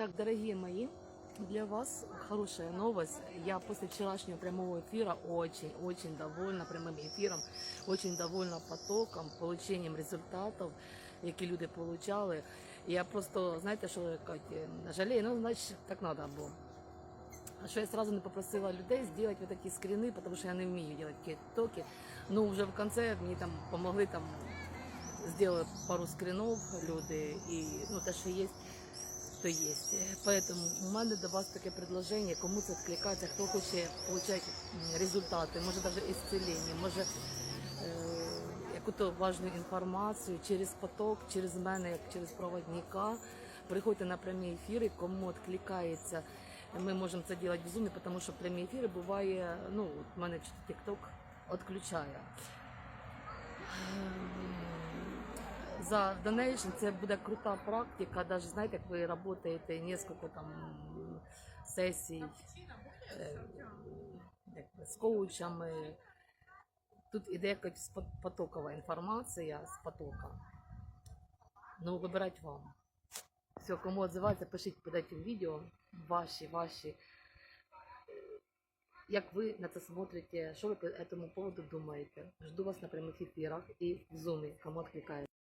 Так, дорогие мои, для вас хорошая новость. Я после вчерашнего прямого эфира очень-очень довольна прямым эфиром, очень довольна потоком, получением результатів, які люди получали. Я просто, знаєте, що кажуть, жалею, ну, значить, так треба було. А Що я сразу не попросила людей сделать вот такие скрины, потому что я не вмію делать тіктоки. Ну, вже в конце мені там помогли там сделать пару скринов люди, і ну, те, що є, то є. Поэтому у мене до вас таке предложення, кому це відкликається, хто хоче отримати результати, може навіть ісцелення, може е, яку-то важну інформацію через поток, через мене, як через проводника. Приходьте на прямі ефіри, кому відкликається. Ми можемо це робити Zoom, тому що прямі ефіри буває, ну, от мене TikTok відключає. За донейшн це буде крута практика, навіть знаєте, як ви працюєте несколько там сесій е, з коучами. Тут іде якась пот- потокова інформація з потока. Ну, вибирать вам. Все, кому відзивається, пишіть під цим відео ваші, ваші. Як ви на це смотрите, що ви по этому поводу думаєте? Жду вас на прямих ефірах і в зумі, кому відкликається.